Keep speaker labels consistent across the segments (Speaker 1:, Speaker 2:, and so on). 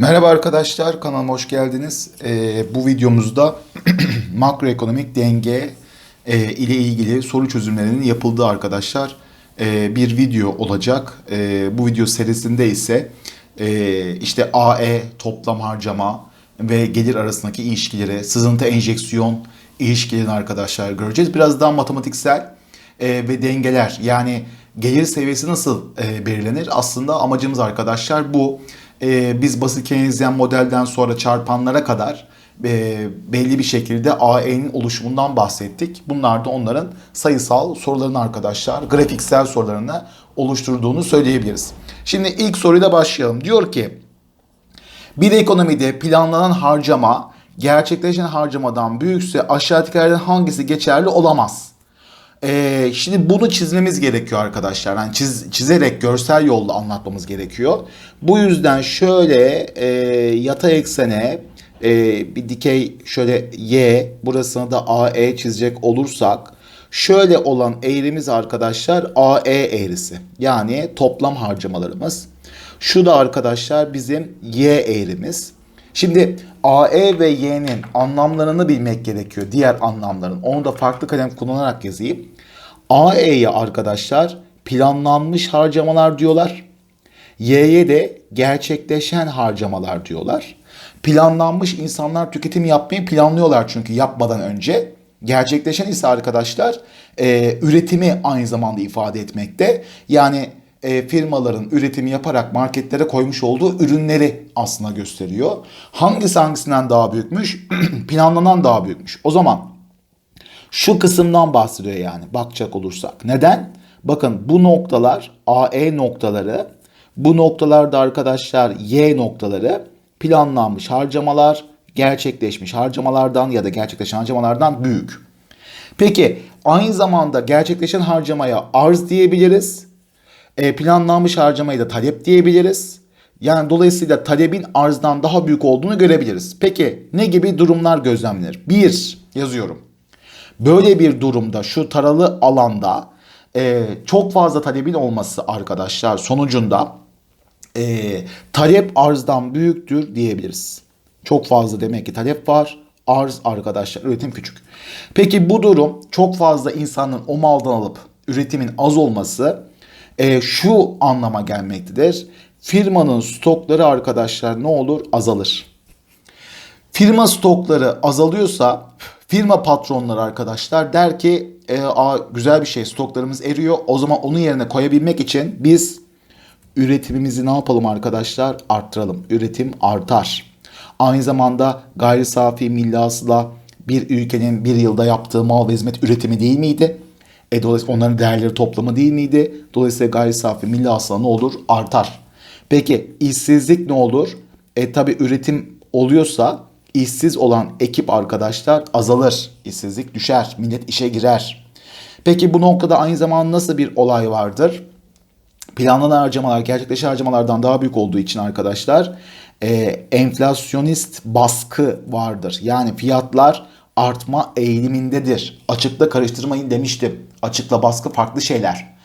Speaker 1: Merhaba arkadaşlar, kanalıma hoş geldiniz. Ee, bu videomuzda makroekonomik denge e, ile ilgili soru çözümlerinin yapıldığı arkadaşlar e, bir video olacak. E, bu video serisinde ise e, işte AE toplam harcama ve gelir arasındaki ilişkileri, sızıntı enjeksiyon ilişkilerini arkadaşlar göreceğiz. Biraz daha matematiksel e, ve dengeler yani gelir seviyesi nasıl e, belirlenir? Aslında amacımız arkadaşlar bu. E, biz basit Keynesyen modelden sonra çarpanlara kadar e, belli bir şekilde AE'nin oluşumundan bahsettik. Bunlar da onların sayısal sorularını arkadaşlar, grafiksel sorularını oluşturduğunu söyleyebiliriz. Şimdi ilk soruyla başlayalım. Diyor ki bir ekonomide planlanan harcama gerçekleşen harcamadan büyükse aşağıdakilerden hangisi geçerli olamaz? Ee, şimdi bunu çizmemiz gerekiyor arkadaşlar. Yani çiz, çizerek görsel yolla anlatmamız gerekiyor. Bu yüzden şöyle e, yatay eksene e, bir dikey şöyle y burasını da AE çizecek olursak şöyle olan eğrimiz arkadaşlar AE eğrisi. Yani toplam harcamalarımız. Şu da arkadaşlar bizim y eğrimiz. Şimdi AE ve Y'nin anlamlarını bilmek gerekiyor. Diğer anlamların. Onu da farklı kalem kullanarak yazayım. AE'ye arkadaşlar planlanmış harcamalar diyorlar. Y'ye de gerçekleşen harcamalar diyorlar. Planlanmış insanlar tüketim yapmayı planlıyorlar çünkü yapmadan önce. Gerçekleşen ise arkadaşlar e, üretimi aynı zamanda ifade etmekte. Yani e, firmaların üretimi yaparak marketlere koymuş olduğu ürünleri aslında gösteriyor. Hangisi hangisinden daha büyükmüş? Planlanan daha büyükmüş. O zaman şu kısımdan bahsediyor yani bakacak olursak. Neden? Bakın bu noktalar AE noktaları, bu noktalarda arkadaşlar Y noktaları planlanmış harcamalar, gerçekleşmiş harcamalardan ya da gerçekleşen harcamalardan büyük. Peki aynı zamanda gerçekleşen harcamaya arz diyebiliriz planlanmış harcamayı da talep diyebiliriz. Yani dolayısıyla talebin arzdan daha büyük olduğunu görebiliriz. Peki ne gibi durumlar gözlemlenir? Bir yazıyorum. Böyle bir durumda şu taralı alanda e, çok fazla talebin olması arkadaşlar sonucunda e, talep arzdan büyüktür diyebiliriz. Çok fazla demek ki talep var. Arz arkadaşlar üretim küçük. Peki bu durum çok fazla insanın o maldan alıp üretimin az olması e, şu anlama gelmektedir. Firmanın stokları arkadaşlar ne olur? Azalır. Firma stokları azalıyorsa firma patronları arkadaşlar der ki e, a, güzel bir şey stoklarımız eriyor. O zaman onun yerine koyabilmek için biz üretimimizi ne yapalım arkadaşlar? Arttıralım. Üretim artar. Aynı zamanda gayri safi milli hasıla bir ülkenin bir yılda yaptığı mal ve hizmet üretimi değil miydi? E, dolayısıyla onların değerleri toplamı değil miydi? Dolayısıyla gayri safi milli hasıla ne olur? Artar. Peki işsizlik ne olur? E tabi üretim oluyorsa işsiz olan ekip arkadaşlar azalır. İşsizlik düşer. Millet işe girer. Peki bu noktada aynı zamanda nasıl bir olay vardır? Planlanan harcamalar gerçekleşen harcamalardan daha büyük olduğu için arkadaşlar e, enflasyonist baskı vardır. Yani fiyatlar artma eğilimindedir. Açıkla karıştırmayın demiştim. Açıkla baskı farklı şeyler.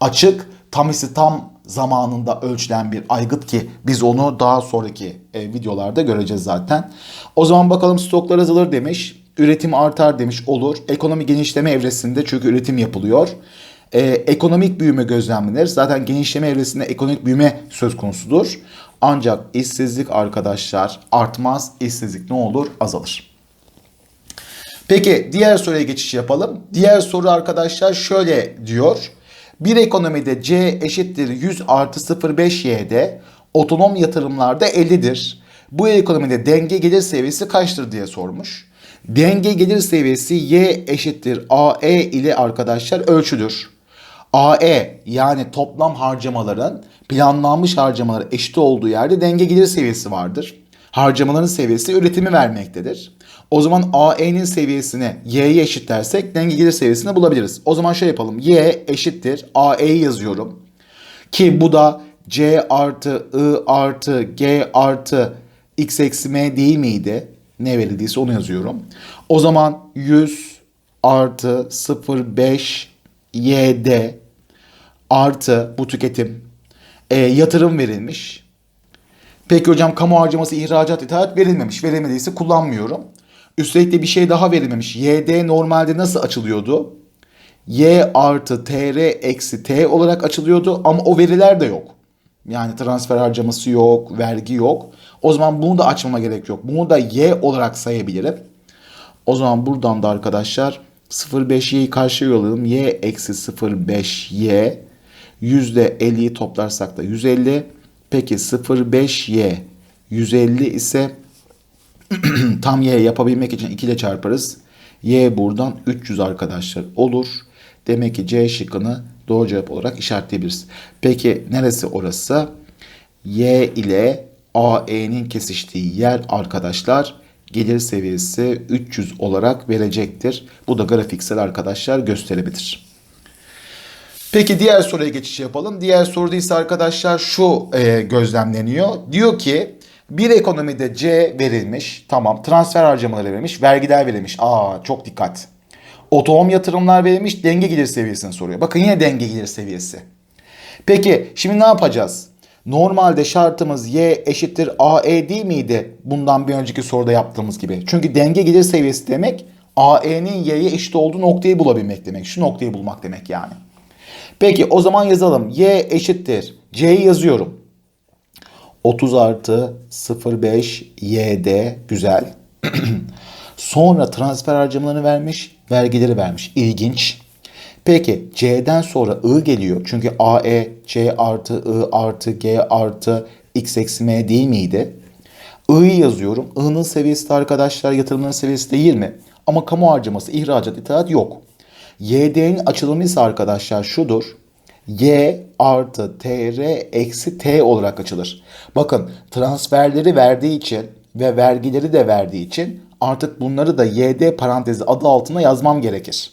Speaker 1: Açık tam ise tam zamanında ölçülen bir aygıt ki biz onu daha sonraki e, videolarda göreceğiz zaten. O zaman bakalım stoklar azalır demiş. Üretim artar demiş olur. Ekonomi genişleme evresinde çünkü üretim yapılıyor. E, ekonomik büyüme gözlemlenir. Zaten genişleme evresinde ekonomik büyüme söz konusudur. Ancak işsizlik arkadaşlar artmaz. İşsizlik ne olur? Azalır. Peki diğer soruya geçiş yapalım. Diğer soru arkadaşlar şöyle diyor. Bir ekonomide C eşittir 100 artı 0,5Y'de otonom yatırımlarda 50'dir. Bu ekonomide denge gelir seviyesi kaçtır diye sormuş. Denge gelir seviyesi Y eşittir AE ile arkadaşlar ölçüdür. AE yani toplam harcamaların planlanmış harcamaları eşit olduğu yerde denge gelir seviyesi vardır. Harcamaların seviyesi üretimi vermektedir. O zaman AE'nin seviyesini Y'ye eşitlersek denge gelir seviyesini bulabiliriz. O zaman şöyle yapalım. Y eşittir AE'yi yazıyorum. Ki bu da C artı I artı G artı X eksi M değil miydi? Ne verildiyse onu yazıyorum. O zaman 100 artı 0,5 YD artı bu tüketim e, yatırım verilmiş. Peki hocam kamu harcaması ihracat ithalat verilmemiş. Verilmediyse kullanmıyorum. Üstelik de bir şey daha verilmemiş. YD normalde nasıl açılıyordu? Y artı TR eksi T olarak açılıyordu ama o veriler de yok. Yani transfer harcaması yok, vergi yok. O zaman bunu da açmama gerek yok. Bunu da Y olarak sayabilirim. O zaman buradan da arkadaşlar 0,5y'yi karşıya yollayalım. Y eksi 0,5y yüzde 50'yi toplarsak da 150. Peki 0,5y 150 ise tam y yapabilmek için 2 ile çarparız. Y buradan 300 arkadaşlar olur. Demek ki C şıkkını doğru cevap olarak işaretleyebiliriz. Peki neresi orası? Y ile AE'nin kesiştiği yer arkadaşlar gelir seviyesi 300 olarak verecektir. Bu da grafiksel arkadaşlar gösterebilir. Peki diğer soruya geçiş yapalım. Diğer soruda ise arkadaşlar şu e, gözlemleniyor. Diyor ki bir ekonomide C verilmiş. Tamam transfer harcamaları verilmiş. Vergiler verilmiş. Aa çok dikkat. Otonom yatırımlar verilmiş. Denge gelir seviyesini soruyor. Bakın yine denge gelir seviyesi. Peki şimdi ne yapacağız? Normalde şartımız y eşittir AE değil miydi? Bundan bir önceki soruda yaptığımız gibi. Çünkü denge gelir seviyesi demek AE'nin y'ye eşit olduğu noktayı bulabilmek demek. Şu noktayı bulmak demek yani. Peki o zaman yazalım. Y eşittir. C'yi yazıyorum. 30 artı 0,5 YD güzel. Sonra transfer harcamalarını vermiş, vergileri vermiş. İlginç. Peki C'den sonra I geliyor. Çünkü AE, C artı I artı G artı X eksi M değil miydi? I'yi yazıyorum. I'nın seviyesi de arkadaşlar yatırımların seviyesi de 20. Ama kamu harcaması, ihracat, ithalat yok. YD'nin açılımı ise arkadaşlar şudur. Y artı TR eksi T olarak açılır. Bakın transferleri verdiği için ve vergileri de verdiği için artık bunları da YD parantezi adı altına yazmam gerekir.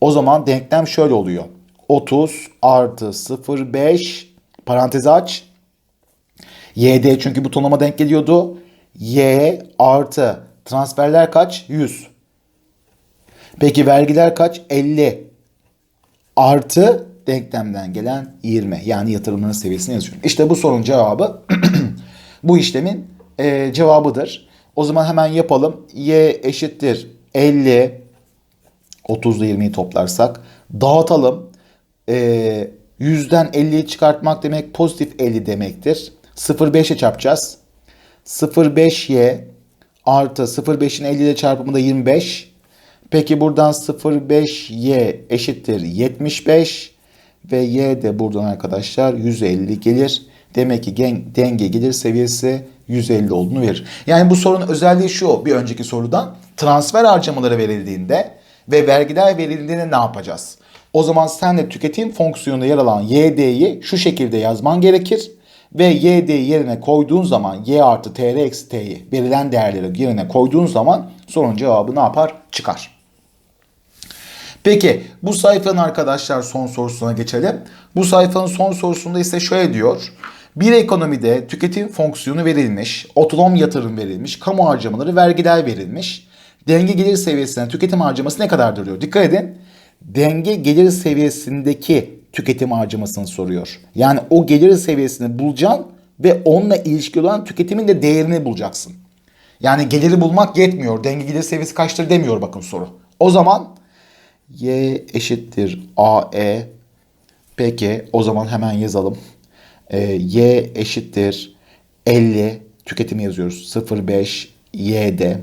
Speaker 1: O zaman denklem şöyle oluyor. 30 artı 0,5 parantezi aç. YD çünkü butonlama denk geliyordu. Y artı transferler kaç? 100. Peki vergiler kaç? 50. Artı denklemden gelen 20. Yani yatırımların seviyesini yazıyorum. İşte bu sorunun cevabı bu işlemin e, cevabıdır. O zaman hemen yapalım. Y eşittir 50 30 ile 20'yi toplarsak dağıtalım. E, 100'den 50'yi çıkartmak demek pozitif 50 demektir. 0,5'e çarpacağız. 0,5y artı 0,5'in 50 ile çarpımı da 25. Peki buradan 0,5y eşittir 75 ve y de buradan arkadaşlar 150 gelir. Demek ki denge gelir seviyesi 150 olduğunu verir. Yani bu sorunun özelliği şu bir önceki sorudan transfer harcamaları verildiğinde ve vergiler verildiğinde ne yapacağız? O zaman sen de tüketim fonksiyonunda yer alan YD'yi şu şekilde yazman gerekir. Ve YD'yi yerine koyduğun zaman Y artı TR eksi T'yi verilen değerleri yerine koyduğun zaman sorunun cevabı ne yapar? Çıkar. Peki bu sayfanın arkadaşlar son sorusuna geçelim. Bu sayfanın son sorusunda ise şöyle diyor. Bir ekonomide tüketim fonksiyonu verilmiş, otonom yatırım verilmiş, kamu harcamaları, vergiler verilmiş. Denge gelir seviyesinden tüketim harcaması ne kadardır diyor. Dikkat edin. Denge gelir seviyesindeki tüketim harcamasını soruyor. Yani o gelir seviyesini bulacaksın ve onunla ilişkili olan tüketimin de değerini bulacaksın. Yani geliri bulmak yetmiyor. Denge gelir seviyesi kaçtır demiyor bakın soru. O zaman y eşittir AE. Peki o zaman hemen yazalım. E, y eşittir 50 tüketimi yazıyoruz. 0,5 y'de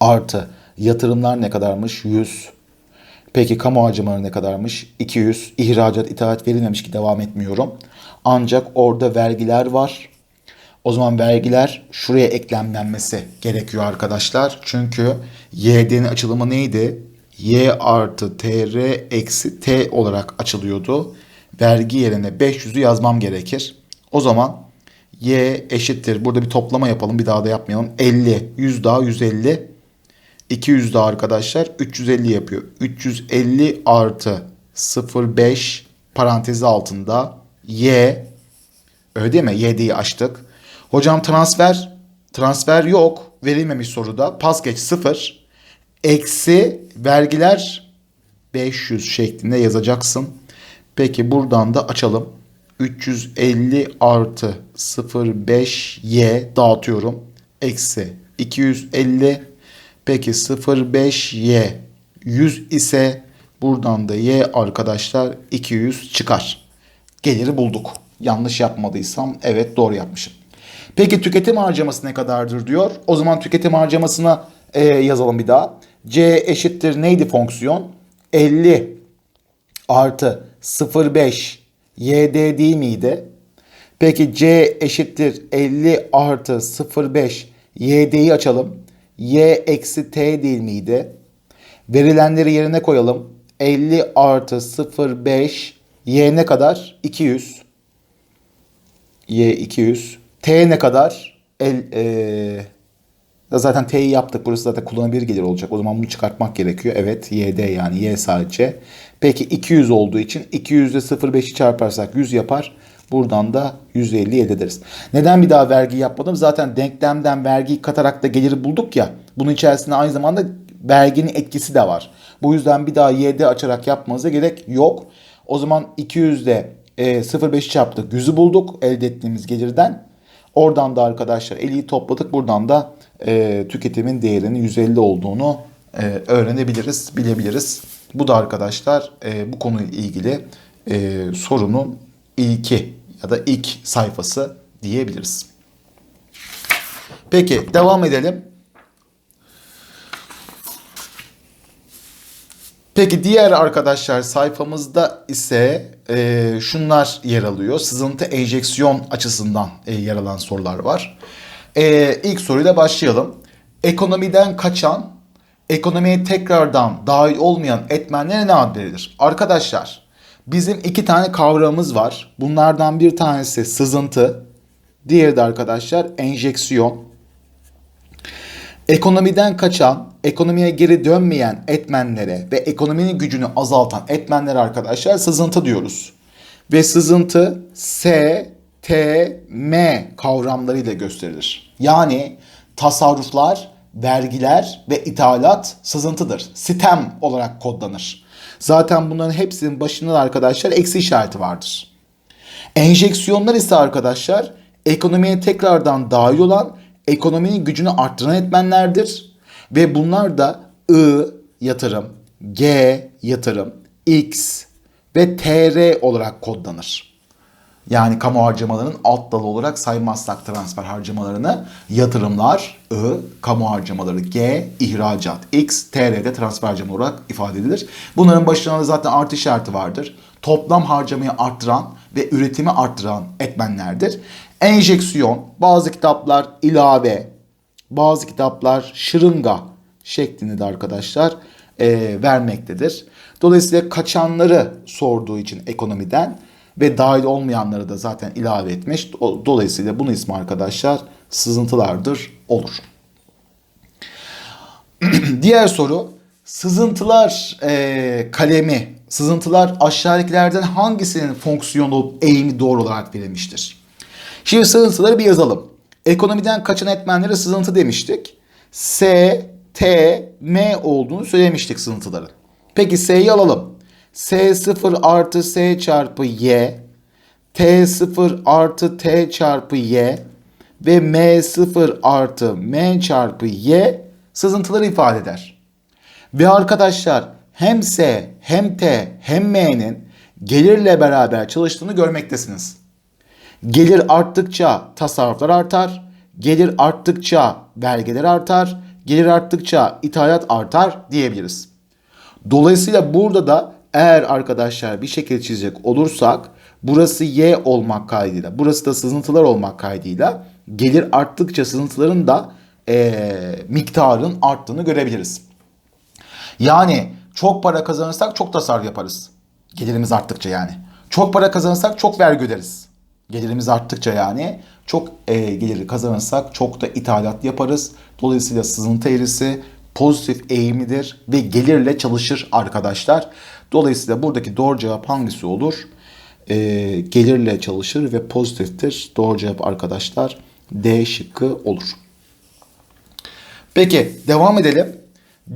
Speaker 1: artı yatırımlar ne kadarmış? 100. Peki kamu harcamaları ne kadarmış? 200. İhracat, ithalat verilmemiş ki devam etmiyorum. Ancak orada vergiler var. O zaman vergiler şuraya eklemlenmesi gerekiyor arkadaşlar. Çünkü YD'nin açılımı neydi? Y artı TR eksi T olarak açılıyordu. Vergi yerine 500'ü yazmam gerekir. O zaman Y eşittir. Burada bir toplama yapalım. Bir daha da yapmayalım. 50. 100 daha 150. 200 daha arkadaşlar 350 yapıyor. 350 artı 0,5 parantezi altında Y öyle değil mi? Y açtık. Hocam transfer transfer yok. Verilmemiş soruda. Pas geç 0 eksi vergiler 500 şeklinde yazacaksın. Peki buradan da açalım. 350 artı 0,5y dağıtıyorum. Eksi 250. Peki 0,5y 100 ise buradan da y arkadaşlar 200 çıkar. Geliri bulduk. Yanlış yapmadıysam evet doğru yapmışım. Peki tüketim harcaması ne kadardır diyor. O zaman tüketim harcamasına e, yazalım bir daha. C eşittir neydi fonksiyon? 50 artı 0,5 YD değil miydi? Peki C eşittir 50 artı 0,5 YD'yi açalım. Y eksi T değil miydi? Verilenleri yerine koyalım. 50 artı 0,5 Y ne kadar? 200. Y 200. T ne kadar? El, ee, zaten T'yi yaptık. Burası zaten kullanılabilir gelir olacak. O zaman bunu çıkartmak gerekiyor. Evet YD yani Y sadece. Peki 200 olduğu için 200 ile 0,5'i çarparsak 100 yapar. Buradan da 150 elde ederiz. Neden bir daha vergi yapmadım? Zaten denklemden vergiyi katarak da geliri bulduk ya. Bunun içerisinde aynı zamanda verginin etkisi de var. Bu yüzden bir daha YD açarak yapmanıza gerek yok. O zaman 200'de e, 0.5 çarptık. 100'ü bulduk elde ettiğimiz gelirden. Oradan da arkadaşlar 50'yi topladık. Buradan da e, tüketimin değerinin 150 olduğunu e, öğrenebiliriz, bilebiliriz. Bu da arkadaşlar e, bu konuyla ilgili e, sorunun ilki ya da ilk sayfası diyebiliriz. Peki devam edelim. Peki diğer arkadaşlar sayfamızda ise e, şunlar yer alıyor. Sızıntı enjeksiyon açısından e, yer alan sorular var. E, ilk soruyla başlayalım. Ekonomiden kaçan, ekonomiye tekrardan dahil olmayan etmenlere ne ad verilir? Arkadaşlar bizim iki tane kavramımız var. Bunlardan bir tanesi sızıntı, diğeri de arkadaşlar enjeksiyon. Ekonomiden kaçan, ekonomiye geri dönmeyen etmenlere ve ekonominin gücünü azaltan etmenlere arkadaşlar sızıntı diyoruz. Ve sızıntı S, T, M kavramlarıyla gösterilir. Yani tasarruflar, vergiler ve ithalat sızıntıdır. Sitem olarak kodlanır. Zaten bunların hepsinin başında da arkadaşlar eksi işareti vardır. Enjeksiyonlar ise arkadaşlar ekonomiye tekrardan dahil olan ekonominin gücünü arttıran etmenlerdir. Ve bunlar da I yatırım, G yatırım, X ve TR olarak kodlanır. Yani kamu harcamalarının alt dalı olarak saymazsak transfer harcamalarını yatırımlar I, kamu harcamaları G, ihracat X, TR'de transfer harcama olarak ifade edilir. Bunların başına da zaten artı işareti vardır. Toplam harcamayı arttıran ve üretimi arttıran etmenlerdir. Enjeksiyon, bazı kitaplar ilave, bazı kitaplar şırınga şeklinde de arkadaşlar e, vermektedir. Dolayısıyla kaçanları sorduğu için ekonomiden ve dahil olmayanları da zaten ilave etmiş. Dolayısıyla bunun ismi arkadaşlar sızıntılardır olur. Diğer soru sızıntılar e, kalemi, sızıntılar aşağıdakilerden hangisinin fonksiyonu eğimi doğru olarak verilmiştir? Şimdi sızıntıları bir yazalım. Ekonomiden kaçan etmenlere sızıntı demiştik. S, T, M olduğunu söylemiştik sızıntıların. Peki S'yi alalım. S0 artı S çarpı Y, T0 artı T çarpı Y ve M0 artı M çarpı Y sızıntıları ifade eder. Ve arkadaşlar hem S hem T hem M'nin gelirle beraber çalıştığını görmektesiniz. Gelir arttıkça tasarruflar artar, gelir arttıkça vergiler artar, gelir arttıkça ithalat artar diyebiliriz. Dolayısıyla burada da eğer arkadaşlar bir şekil çizecek olursak burası Y olmak kaydıyla burası da sızıntılar olmak kaydıyla gelir arttıkça sızıntıların da e, miktarın arttığını görebiliriz. Yani çok para kazanırsak çok tasarruf yaparız. Gelirimiz arttıkça yani. Çok para kazanırsak çok vergi öderiz. Gelirimiz arttıkça yani çok e, geliri kazanırsak çok da ithalat yaparız. Dolayısıyla sızıntı eğrisi pozitif eğimidir ve gelirle çalışır arkadaşlar. Dolayısıyla buradaki doğru cevap hangisi olur? E, gelirle çalışır ve pozitiftir. Doğru cevap arkadaşlar D şıkkı olur. Peki devam edelim.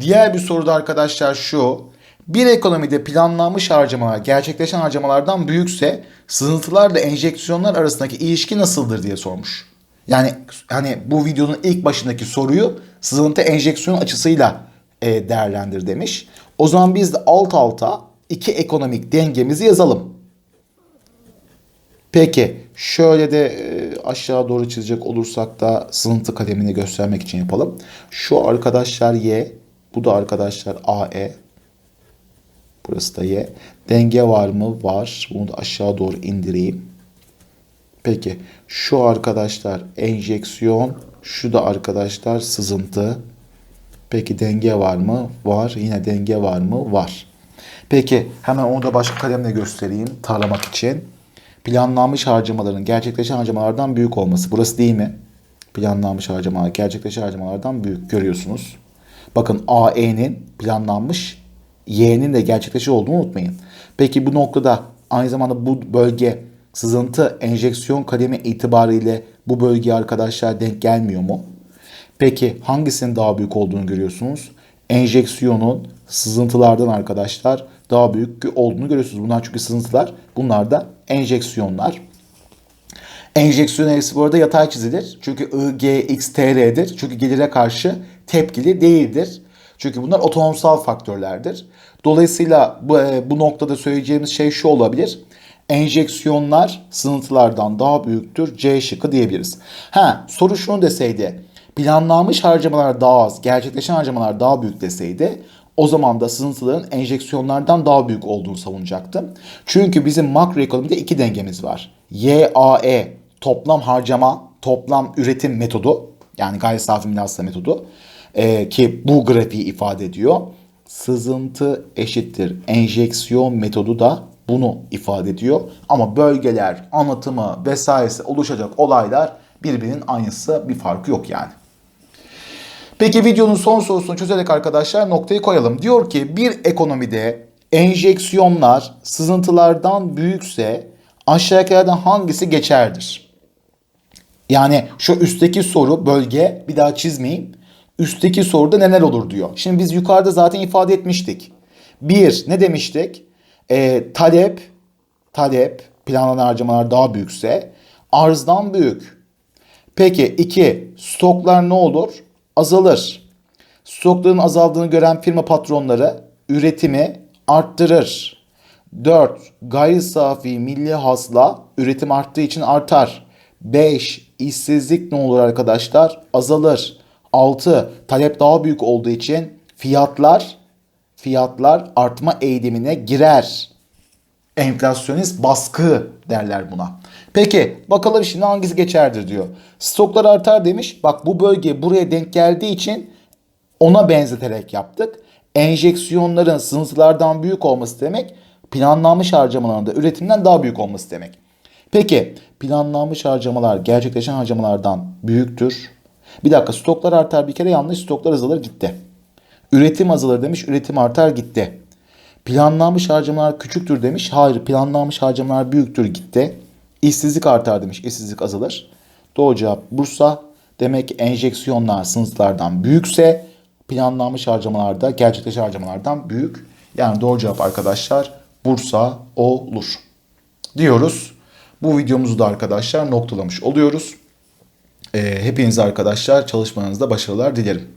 Speaker 1: Diğer bir soruda arkadaşlar şu. Bir ekonomide planlanmış harcamalar gerçekleşen harcamalardan büyükse sızıntılarla enjeksiyonlar arasındaki ilişki nasıldır diye sormuş. Yani hani bu videonun ilk başındaki soruyu sızıntı enjeksiyon açısıyla e, değerlendir demiş. O zaman biz de alt alta iki ekonomik dengemizi yazalım. Peki şöyle de e, aşağı doğru çizecek olursak da sızıntı kalemini göstermek için yapalım. Şu arkadaşlar Y, bu da arkadaşlar AE. Burası da Y. Denge var mı? Var. Bunu da aşağı doğru indireyim. Peki şu arkadaşlar enjeksiyon, şu da arkadaşlar sızıntı. Peki denge var mı? Var. Yine denge var mı? Var. Peki hemen onu da başka kalemle göstereyim taramak için. Planlanmış harcamaların gerçekleşen harcamalardan büyük olması. Burası değil mi? Planlanmış harcamalar gerçekleşen harcamalardan büyük görüyorsunuz. Bakın AE'nin planlanmış, Y'nin de gerçekleşir olduğunu unutmayın. Peki bu noktada aynı zamanda bu bölge sızıntı enjeksiyon kalemi itibariyle bu bölgeye arkadaşlar denk gelmiyor mu? Peki hangisinin daha büyük olduğunu görüyorsunuz? Enjeksiyonun sızıntılardan arkadaşlar daha büyük olduğunu görüyorsunuz. Bunlar çünkü sızıntılar. Bunlar da enjeksiyonlar. Enjeksiyon eğrisi bu arada yatay çizilir. Çünkü I, G, X, T, R'dir. Çünkü gelire karşı tepkili değildir. Çünkü bunlar otonomsal faktörlerdir. Dolayısıyla bu, e, bu noktada söyleyeceğimiz şey şu olabilir. Enjeksiyonlar sızıntılardan daha büyüktür. C şıkkı diyebiliriz. Ha, soru şunu deseydi. Planlanmış harcamalar daha az, gerçekleşen harcamalar daha büyük deseydi o zaman da sızıntıların enjeksiyonlardan daha büyük olduğunu savunacaktım. Çünkü bizim makroekonomide iki dengemiz var. YAE toplam harcama, toplam üretim metodu yani gayri safi milli metodu e, ki bu grafiği ifade ediyor. Sızıntı eşittir enjeksiyon metodu da bunu ifade ediyor. Ama bölgeler, anlatımı vesairesi oluşacak olaylar birbirinin aynısı bir farkı yok yani. Peki videonun son sorusunu çözerek arkadaşlar noktayı koyalım. Diyor ki bir ekonomide enjeksiyonlar sızıntılardan büyükse aşağıdakilerden hangisi geçerdir? Yani şu üstteki soru bölge bir daha çizmeyeyim. Üstteki soruda neler olur diyor. Şimdi biz yukarıda zaten ifade etmiştik. Bir ne demiştik? E, talep talep planlanan harcamalar daha büyükse arzdan büyük. Peki iki stoklar ne olur? Azalır. Stokların azaldığını gören firma patronları üretimi arttırır. 4. Gayri safi milli hasla üretim arttığı için artar. 5. İşsizlik ne olur arkadaşlar? Azalır. 6. Talep daha büyük olduğu için fiyatlar fiyatlar artma eğilimine girer. Enflasyonist baskı derler buna. Peki bakalım şimdi hangisi geçerdir diyor. Stoklar artar demiş. Bak bu bölge buraya denk geldiği için ona benzeterek yaptık. Enjeksiyonların sınıflardan büyük olması demek planlanmış harcamaların da üretimden daha büyük olması demek. Peki planlanmış harcamalar gerçekleşen harcamalardan büyüktür. Bir dakika stoklar artar bir kere yanlış stoklar azalır gitti. Üretim azalır demiş üretim artar gitti. Planlanmış harcamalar küçüktür demiş. Hayır planlanmış harcamalar büyüktür gitti. İşsizlik artar demiş. İşsizlik azalır. Doğru cevap Bursa. Demek ki enjeksiyonlar sınıflardan büyükse planlanmış harcamalarda gerçekleşen harcamalardan büyük. Yani doğru cevap arkadaşlar Bursa olur. Diyoruz. Bu videomuzu da arkadaşlar noktalamış oluyoruz. Ee, hepinize arkadaşlar çalışmanızda başarılar dilerim.